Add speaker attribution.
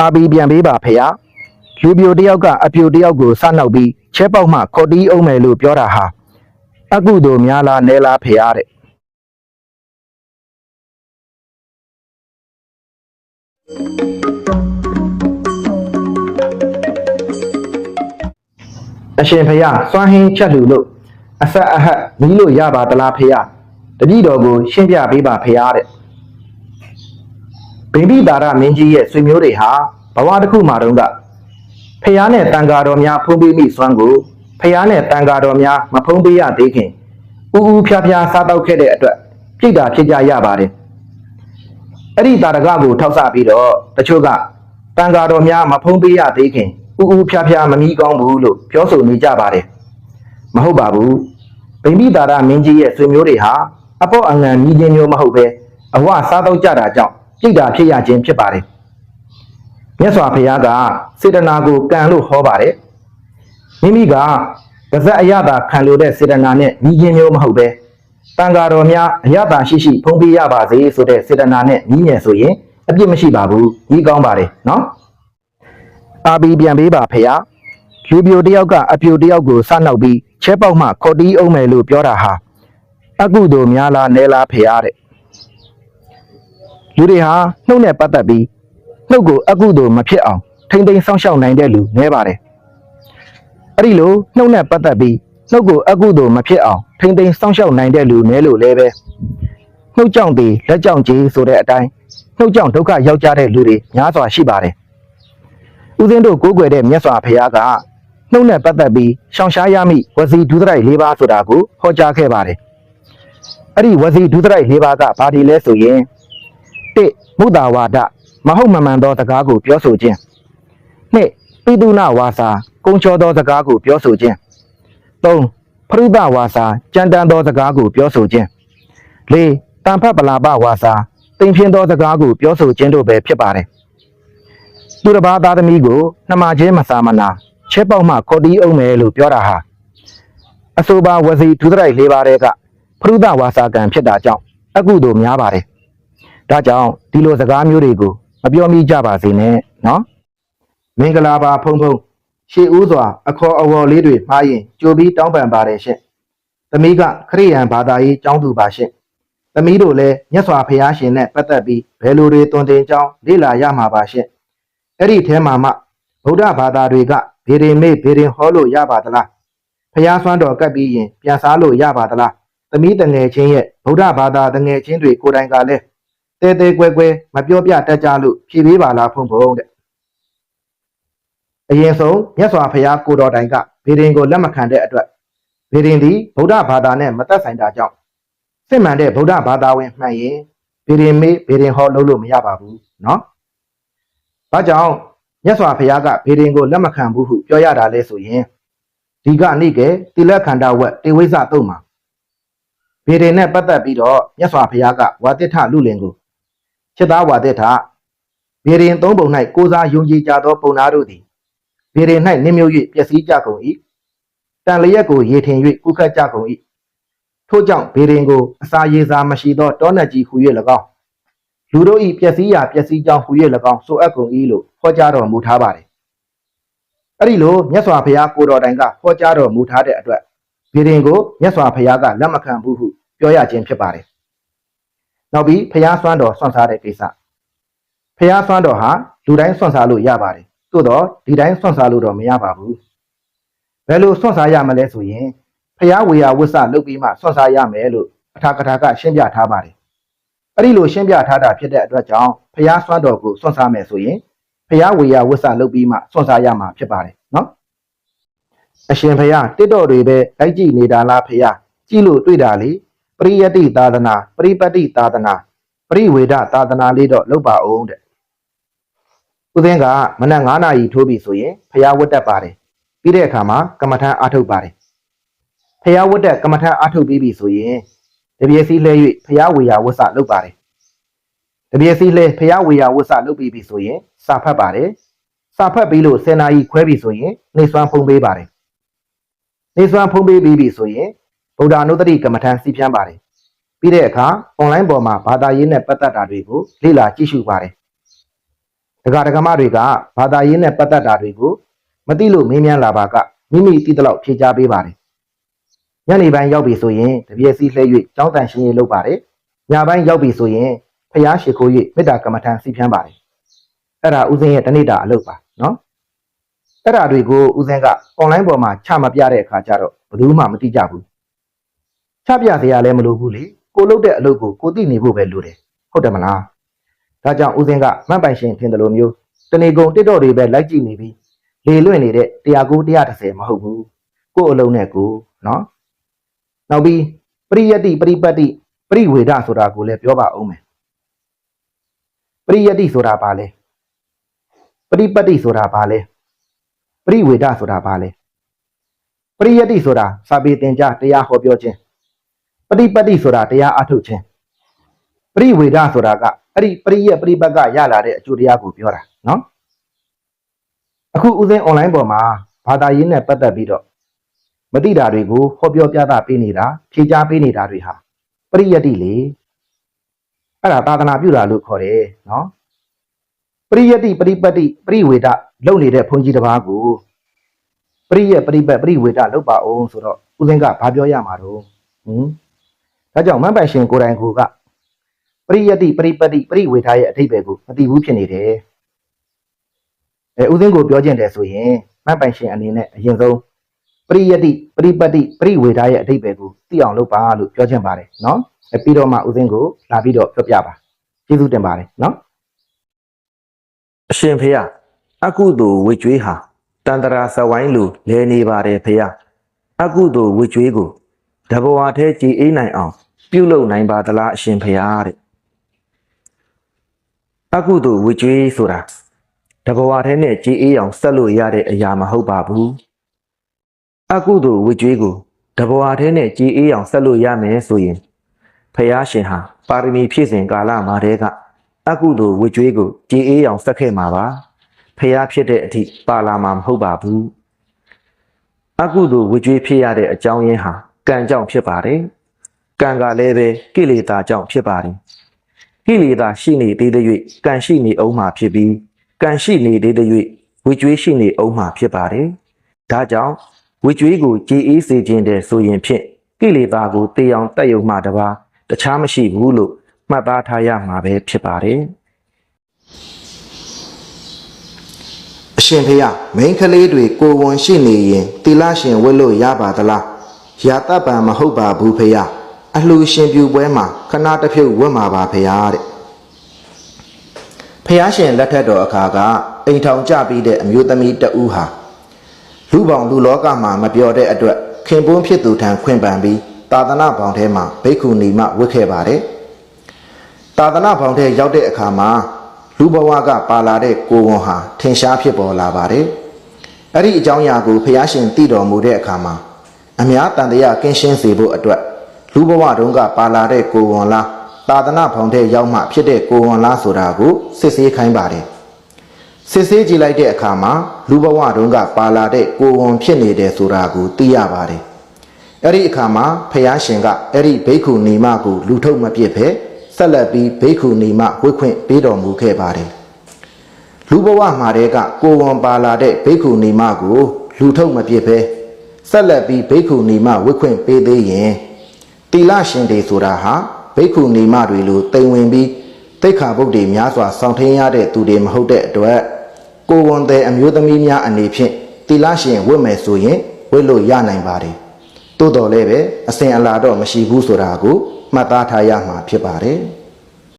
Speaker 1: အာဘီပြန်ပေးပါဖေ။လူပြိုတယောက်ကအပြိုတယောက်ကိုစနောက်ပြီးချဲပေါက်မှခေါ်တီးအောင်မယ်လို့ပြောတာဟာအကုသိုလ်များလားနဲလားဖေရတဲ့။အရှင်ဖေရစွမ်းဟင်းချက်လူလို့အဆက်အဟတ်မီးလို့ရပါသလားဖေရတတိတော်ကိုရှင်းပြပေးပါဖေရတဲ့ ဗိမိတာရမင်းကြီးရဲ့ဆွေမျိုးတွေဟာဘဝတစ်ခုမှာတုန်းကဖះနဲ့တန်ဃာတော်များဖုံးပေးမိစွမ်းကိုဖះနဲ့တန်ဃာတော်များမဖုံးပေးရသေးခင်ဥဥဖြားဖြားစားတော့ခဲ့တဲ့အတွက်ပြိတ္တာဖြစ်ကြရပါတယ်အဲ့ဒီတာရကကိုထောက်ဆပြီးတော့တချို့ကတန်ဃာတော်များမဖုံးပေးရသေးခင်ဥဥဖြားဖြားမမီးကောင်းဘူးလို့ပြောဆိုနေကြပါတယ်မဟုတ်ပါဘူးဗိမိတာရမင်းကြီးရဲ့ဆွေမျိုးတွေဟာအပေါ့အငံမြည်ခြင်းမျိုးမဟုတ်ပဲအဝစားတော့ကြတာကြောင့် ပြိတ္တာဖြစ်ရခြင်းဖြစ်ပါတယ်မြတ်စွာဘုရားကစေတနာကိုကံလို့ဟောပါတယ်မိမိကပါဇက်အရသာခံလို့တဲ့စေတနာနဲ့မြည်ခြင်းမျိုးမဟုတ်ပဲတန်ဃာတော်များအရသာရှိရှိဖုံးပေးရပါစေဆိုတဲ့စေတနာနဲ့မြည်ငယ်ဆိုရင်အပြစ်မရှိပါဘူးကြီးကောင်းပါတယ်နော်အာဘီပြန်ပေးပါဖေ။လူပြိုတယောက်ကအပြိုတယောက်ကိုစနောက်ပြီးချဲပေါက်မှခေါ်တီးအောင်မယ်လို့ပြောတာဟာအကုသိုလ်များလားနဲလားဖေရတဲ့ လူတွေဟာနှုတ်နဲ့ပတ်သက်ပြီးနှုတ်ကိုအကုသိုလ်မဖြစ်အောင်ထိမ့်သိမ်းစောင့်ရှောက်နိုင်တဲ့လူနည်းပါတယ်အဲ့ဒီလိုနှုတ်နဲ့ပတ်သက်ပြီးနှုတ်ကိုအကုသိုလ်မဖြစ်အောင်ထိမ့်သိမ်းစောင့်ရှောက်နိုင်တဲ့လူနည်းလို့လည်းပဲနှုတ်ကြောင့်တည်လက်ကြောင့်ကြီးဆိုတဲ့အတိုင်းနှုတ်ကြောင့်ဒုက္ခရောက်ကြတဲ့လူတွေများစွာရှိပါတယ်ဦးဇင်းတို့ကိုးကွယ်တဲ့မြတ်စွာဘုရားကနှုတ်နဲ့ပတ်သက်ပြီးရှောင်ရှားရမိဝစီဒုသရိုက်၄ပါးဆိုတာကိုဟောကြားခဲ့ပါတယ်အဲ့ဒီဝစီဒုသရိုက်၄ပါးကဘာဒီလဲဆိုရင် ၁မုဒ္ဒဝါဒမဟုတ်မမှန်သောစကားကိုပြောဆိုခြင်း၂ပိတုနာဝါစာကုံချောသောစကားကိုပြောဆိုခြင်း၃ဖရုဒဝါစာကြံတန်သောစကားကိုပြောဆိုခြင်း၄တန်ဖတ်ပလာပဝါစာတိမ်ဖြင်းသောစကားကိုပြောဆိုခြင်းတို့ပဲဖြစ်ပါတယ်သူတစ်ပါးသားသမီးကိုနှမချင်းမစာမနာချဲပေါက်မှခေါ်တီးအောင်မယ်လို့ပြောတာဟာအဆိုပါဝစီဒုသရိုက်၄ပါးတဲ့ကဖရုဒဝါစာကံဖြစ်တာကြောင့်အကုသိုလ်များပါတယ် ဒါကြောင့်ဒီလိုစကားမျိုးတွေကိုမပြောမိကြပါစေနဲ့နော်မင်္ဂလာပါဖုံဖုံရှေးဦးစွာအခေါ်အဝေါ်လေးတွေမှားရင်ကြိုပြီးတောင်းပန်ပါတယ်ရှင့်သမီးကခရိယန်ဘာသာရေးကျောင်းသူပါရှင့်သမီးတို့လည်းမြတ်စွာဘုရားရှင်နဲ့ပတ်သက်ပြီးဘယ်လိုတွေတွင်တင်ကြောင်းလေ့လာရမှာပါရှင့်အဲ့ဒီထဲမှာမှဗုဒ္ဓဘာသာတွေကဗေဒင်မေ့ဗေဒင်ဟောလို့ရပါသလားဖះဆွမ်းတော်ကပ်ပြီးရင်ပြန်စားလို့ရပါသလားသမီးတငယ်ချင်းရဲ့ဗုဒ္ဓဘာသာတငယ်ချင်းတွေကိုယ်တိုင်ကလည်း တဲတဲကွဲကွဲမပြောပြတတ်ကြလို့ဖြေပေးပါလားဖုံဖုံတဲ့အရင်ဆုံးမြတ်စွာဘုရားကိုတော်တိုင်ကဗေဒင်ကိုလက်မခံတဲ့အတွက်ဗေဒင်သည်ဗုဒ္ဓဘာသာနဲ့မသက်ဆိုင်တာကြောင့်စစ်မှန်တဲ့ဗုဒ္ဓဘာသာဝင်မှန်ရင်ဗေဒင်မေးဗေဒင်ဟောလုပ်လို့မရပါဘူးเนาะ။ဘာကြောင့်မြတ်စွာဘုရားကဗေဒင်ကိုလက်မခံဘူးဟုပြောရတာလဲဆိုရင်ဒီကနေ့ကတိလက်ခန္ဓာဝက်တေဝိဇ္ဇတုံမှာဗေဒင်နဲ့ပတ်သက်ပြီးတော့မြတ်စွာဘုရားကဝါတိထလူလင်ကို ချက်သားဝါတိထဗေဒင်သုံးပုံ၌ကိုးစားယုံကြည်ကြသောပုံနာတို့သည်ဗေဒင်၌နင်းမြုပ်၍ပျက်စီးကြကုန်၏တန်လျက်ကိုရေထင်၍ကုခတ်ကြကုန်၏ထို့ကြောင့်ဗေဒင်ကိုအစာရေစာမရှိသောတောနတ်ကြီးဟူ၍၎င်းလူတို့၏ပျက်စီးရာပျက်စီးကြောင်းဟူ၍၎င်းဆိုအပ်ကုန်၏လို့ဟောကြားတော်မူထားပါတယ်အဲ့ဒီလိုမြတ်စွာဘုရားကိုတော်တိုင်ကဟောကြားတော်မူထားတဲ့အတွက်ဗေဒင်ကိုမြတ်စွာဘုရားကလက်မခံဘူးဟုပြောရခြင်းဖြစ်ပါတယ် နောက်ပြီးဖျားဆွမ်းတော်ဆွန့်စားတဲ့ကိစ္စဖျားဆွမ်းတော်ဟာလူတိုင်းဆွန့်စားလို့ရပါတယ်သို့တော့ဒီတိုင်းဆွန့်စားလို့တော့မရပါဘူးဘယ်လိုဆွန့်စားရမလဲဆိုရင်ဖျားဝေယဝစ္စလုပ်ပြီးမှဆွန့်စားရမယ်လို့အထာကထာကရှင်းပြထားပါတယ်အဲ့ဒီလိုရှင်းပြထားတာဖြစ်တဲ့အတွက်ကြောင့်ဖျားဆွမ်းတော်ကိုဆွန့်စားမယ်ဆိုရင်ဖျားဝေယဝစ္စလုပ်ပြီးမှဆွန့်စားရမှာဖြစ်ပါတယ်နော်အရှင်ဖျားတစ်တော်တွေပဲလိုက်ကြည့်နေတာလားဖျားကြည့်လို့တွေ့တာလေ ပရိယတ္တိသာသနာပရိပတ်တိသာသနာပရိဝေဒသာသနာလေးတော့လုပ်ပါအောင်တဲ့ဦးသင်းကမနက်9နာရီထိုးပြီဆိုရင်ဖျားဝတ်တက်ပါတယ်ပြီးတဲ့အခါမှာကမ္မထမ်းအားထုတ်ပါတယ်ဖျားဝတ်တက်ကမ္မထမ်းအားထုတ်ပြီးပြီဆိုရင်တပြည့်စီလဲ၍ဖျားဝေယဝတ်စလုပ်ပါတယ်တပြည့်စီလဲဖျားဝေယဝတ်စလုပ်ပြီးပြီဆိုရင်စာဖတ်ပါတယ်စာဖတ်ပြီးလို့10နာရီခွဲပြီဆိုရင်နေစွမ်းဖုံးပေးပါတယ်နေစွမ်းဖုံးပေးပြီးပြီဆိုရင် ဗုဒ္ဓ ानु တ္တိကမ္မထံစီဖြန်းပါတယ်ပြီးတဲ့အခါ online ပေါ်မှာဘာသာရေးနဲ့ပတ်သက်တာတွေကိုလေ့လာကြည့်ရှုပါတယ်ဒကာဒကမတွေကဘာသာရေးနဲ့ပတ်သက်တာတွေကိုမသိလို့မေးမြန်းလာပါကမိမိသိတဲ့လောက်ဖြေကြားပေးပါတယ်ညနေပိုင်းရောက်ပြီဆိုရင်တပြည့်စီလှည့်၍ကြောင်းတန်ရှင်းရေးလုပ်ပါတယ်ညပိုင်းရောက်ပြီဆိုရင်ဖျားရှိခိုး၍မေတ္တာကမ္မထံစီဖြန်းပါတယ်အဲ့ဒါဥစဉ်ရဲ့တနေ့တာအလုပ်ပါနော်အဲ့ဒါတွေကိုဥစဉ်ကအွန်လိုင်းပေါ်မှာချမပြတဲ့အခါကျတော့ဘယ်သူမှမသိကြဘူး ချပြစရာလည်းမလိုဘူးလေကိုလုပ်တဲ့အလုပ်ကိုကိုသိနေဖို့ပဲလိုတယ်ဟုတ်တယ်မလားဒါကြောင့်ဦးစင်းကမတ်ပိုင်ရှင်ထင်တယ်လို့မျိုးတနေကုန်တစ်တော့တွေပဲလိုက်ကြည့်နေပြီးလေလွင့်နေတဲ့109 130မဟုတ်ဘူးကို့အလုံးနဲ့ကိုနော်နောက်ပြီးပရိယတ္တိပရိပတ်တိပရိဝေဒဆိုတာကိုလည်းပြောပါအောင်မယ်ပရိယတ္တိဆိုတာဘာလဲပရိပတ်တိဆိုတာဘာလဲပရိဝေဒဆိုတာဘာလဲပရိယတ္တိဆိုတာစာပေသင်ကြားတရားဟောပြောခြင်း ပရိပတ်တိဆိုတာတရားအထုတ်ခြင်းပရိဝေဒဆိုတာကအဲ့ဒီပရိယပရိပတ်ကရလာတဲ့အကျိုးတရားကိုပြောတာနော်အခုဦးစင်း online ပေါ်မှာဘာသာရေးနဲ့ပတ်သက်ပြီးတော့မသိတာတွေကိုဟောပြောပြသပေးနေတာဖြေကြားပေးနေတာတွေဟာပရိယတ္တိလေအဲ့ဒါသာသနာပြုတာလို့ခေါ်တယ်နော်ပရိယတ္တိပရိပတ်တိပရိဝေဒလုပ်နေတဲ့ဘုန်းကြီးတစ်ပါးကိုပရိယပရိပတ်ပရိဝေဒလုပ်ပါအောင်ဆိုတော့ဦးစင်းကဘာပြောရမှာတော့ဟင် ဒါကြောင့်မန်ပိုင်ရှင်ကိုယ်တိုင်ကိုကပရိယတ္တိပရိပတ်တိပရိဝေထားရဲ့အထိပ္ပယ်ကိုမသိဘူးဖြစ်နေတယ်။အဲဥစဉ်ကိုပြောကျင်တယ်ဆိုရင်မတ်ပိုင်ရှင်အနေနဲ့အရင်ဆုံးပရိယတ္တိပရိပတ်တိပရိဝေထားရဲ့အထိပ္ပယ်ကိုသိအောင်လုပ်ပါလို့ပြောချင်ပါတယ်နော်။အဲပြီးတော့မှဥစဉ်ကိုလာပြီးတော့ပြောပြပါ။ကျေးဇူးတင်ပါတယ်နော်။အရှင်ဖေယအကုသိုလ်ဝေကျွေးဟာတန္တရာစဝိုင်းလိုလဲနေပါတယ်ဖေယအကုသိုလ်ဝေကျွေးကို တဘဝထဲကြည်အေးနိုင်အောင် ပြုလုပ်နိုင်ပါသလားအရှင်ဖေယတဲ့အကုသိုလ်ဝိကျွေးဆိုတာတဘဝထဲနဲ့ကြည်အေးအောင်ဆက်လို့ရတဲ့အရာမဟုတ်ပါဘူးအကုသိုလ်ဝိကျွေးကိုတဘဝထဲနဲ့ကြည်အေးအောင်ဆက်လို့ရမယ်ဆိုရင်ဖယားရှင်ဟာပါရမီဖြည့်စဉ်ကာလမှာတည်းကအကုသိုလ်ဝိကျွေးကိုကြည်အေးအောင်ဆက်ခဲ့မှာပါဖယားဖြစ်တဲ့အထိပါလာမှာမဟုတ်ပါဘူးအကုသိုလ်ဝိကျွေးဖြစ်ရတဲ့အကြောင်းရင်းဟာ ကံကြောင့်ဖြစ်ပါတယ်ကံကလည်းပဲကိလေသာကြောင့်ဖြစ်ပါတယ်ကိလေသာရှိနေသေးတဲ့၍ကံရှိနေအောင်မှာဖြစ်ပြီးကံရှိနေသေးတဲ့၍ဝိကျွေးရှိနေအောင်မှာဖြစ်ပါတယ်။ဒါကြောင့်ဝိကျွေးကိုကြည်အေးစေခြင်းတဲ့ဆိုရင်ဖြင့်ကိလေသာကိုတေအောင်တက်ယုံမှတပါတခြားမရှိဘူးလို့မှတ်သားထားရမှာပဲဖြစ်ပါတယ်။အရှင်ဖေယမိန်းကလေးတွေကိုဝန်ရှိနေရင်တိလရှင်ဝတ်လို့ရပါသလား။ ရာတပံမဟုတ်ပါဘူးဖေယ။အလှရှင်ပြူပွဲမှာခဏတစ်ဖြုတ်ဝတ်မှာပါဖေယတဲ့။ဖះရှင်လက်ထက်တော်အခါကအိမ်ထောင်ကြပြီးတဲ့အမျိုးသမီးတဦးဟာလူပေါင်းလူလောကမှာမပြောတဲ့အတွက်ခင်ပွန်းဖြစ်သူထံခွင့်ပန်ပြီးသာသနာပေါင်းထဲမှာဘိက္ခုနီမဝတ်ခဲ့ပါတယ်။သာသနာပေါင်းထဲရောက်တဲ့အခါမှာလူဘဝကပါလာတဲ့ကိုဝန်ဟာထင်ရှားဖြစ်ပေါ်လာပါတယ်။အဲ့ဒီအကြောင်းအရာကိုဖះရှင်သိတော်မူတဲ့အခါမှာ အများတန်တရားကင်းရှင်းစေဖို့အတွက်လူဘဝတုန်းကပါလာတဲ့ကိုဝန်လားသာသနာဖောင်တဲ့ရောက်မှဖြစ်တဲ့ကိုဝန်လားဆိုတာကိုစစ်ဆေးခိုင်းပါတယ်စစ်ဆေးကြည့်လိုက်တဲ့အခါမှာလူဘဝတုန်းကပါလာတဲ့ကိုဝန်ဖြစ်နေတယ်ဆိုတာကိုသိရပါတယ်အဲ့ဒီအခါမှာဖះရှင်ကအဲ့ဒီဘိက္ခုနီမကိုလူထုတ်မပြစ်ဖဲဆက်လက်ပြီးဘိက္ခုနီမဝိခွင့်ပေးတော်မူခဲ့ပါတယ်လူဘဝမှာတည်းကကိုဝန်ပါလာတဲ့ဘိက္ခုနီမကိုလူထုတ်မပြစ်ဖဲ ဆက်လက်ပြီးဘိက္ခုနီမဝိခွင့်ပေးသေးရင်တီလရှင်တွေဆိုတာဟာဘိက္ခုနီမတွေလိုတိမ်ဝင်ပြီးတိတ်ခါပုတ်တွေများစွာစောင့်ထင်းရတဲ့သူတွေမဟုတ်တဲ့အတွက်ကိုဝန်တဲ့အမျိုးသမီးများအနေဖြင့်တီလရှင်ဝတ်မယ်ဆိုရင်ဝတ်လို့ရနိုင်ပါတယ်တိုးတော်လည်းပဲအစဉ်အလာတော့မရှိဘူးဆိုတာကိုမှတ်သားထားရမှာဖြစ်ပါတယ်